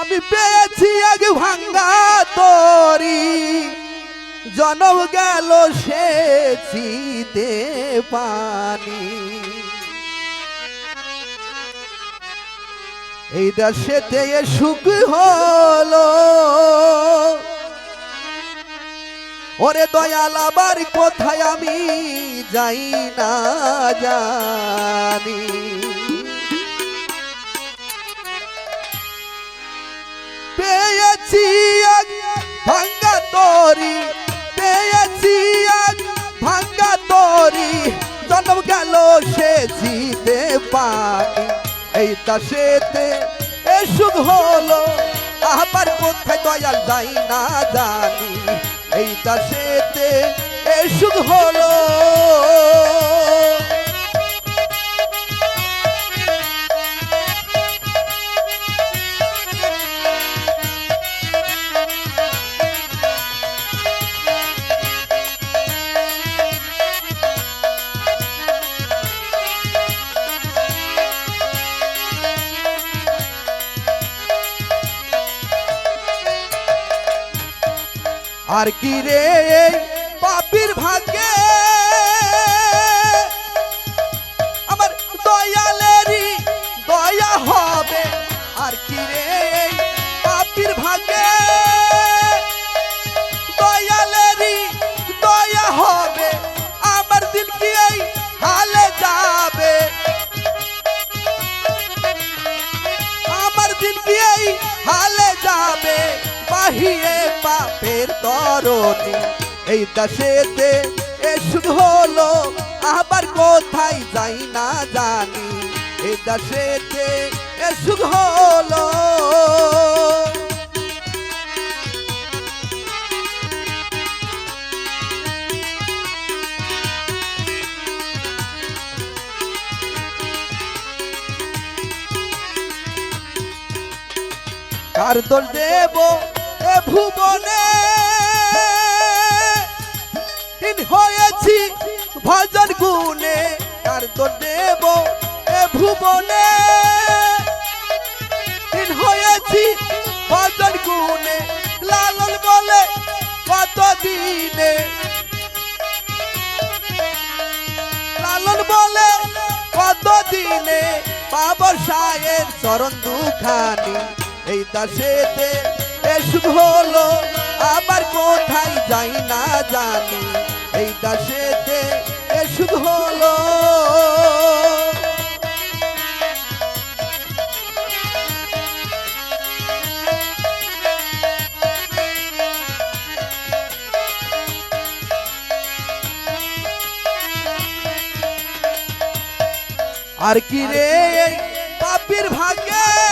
আমি পেয়েছি এক ভাঙ্গা তরি। জনম গেল সে চিতে পানি। এই দেশেতে সুখ হলো। ওরে দয়াল, আবার কোথায় আমি যাই না জানি। তরি, পেয়েছি ভাঙ্গা তরি। জন্ম গেল সে জিতে এই দাসেতে এ সুখ হলো আবার কোথায় দয়াল যাই না জানি। এই দাসেতে এ সুখ হলো আর কি রে পাপির ভাগ্যে? আমার দয়ালেরই দয়া হবে। আর কি রে পাপির ভাগ্যে? দয়ালেরই দয়া হবে। আমার দিন কি এই হালে যাবে? আমার দিন কি এই হালে যাবে? বাহিয়ে পাপের তরণী। এই দাসেতে এ শুধু হলো, আবার কোথায় যাই না জানি। এই দাসেতে এ শুধু হলো। কার দোল দেব? ভুবনে। দিন হয়েছি ভজন গুণে, কার দোল দেব এ ভুবনে? দিন হয়েছি ভজন গুণে, লালন বলে কত দিনে? লালন বলে কত দিনে? বাবর সায়ের চরণ দুখানি, এই দাসেতে সুখ হলো, আবার কোথায় যাই না জানি। এই দাসেতে এ সুখ হলো। আর কি রে পাপির ভাগ্যে?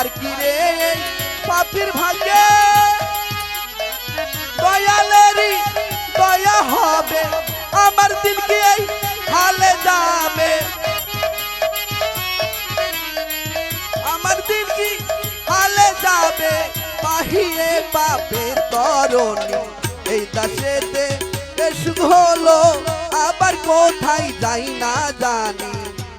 আর কি রে? পাপির ভাগ্যে দয়ালেরই দয়া হবে, আমার দিল কি এই হালে যাবে? আমার দিল কি হালে যাবে? বাহিরে পাপের তরণী, এই দাসেতে সুখ হলো, আবার কোথায় যাই না জানি।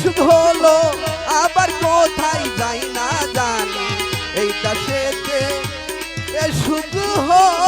সুখ হলো আবার কোথায় যাই না জানি। এই দাসেতে শুধু হলো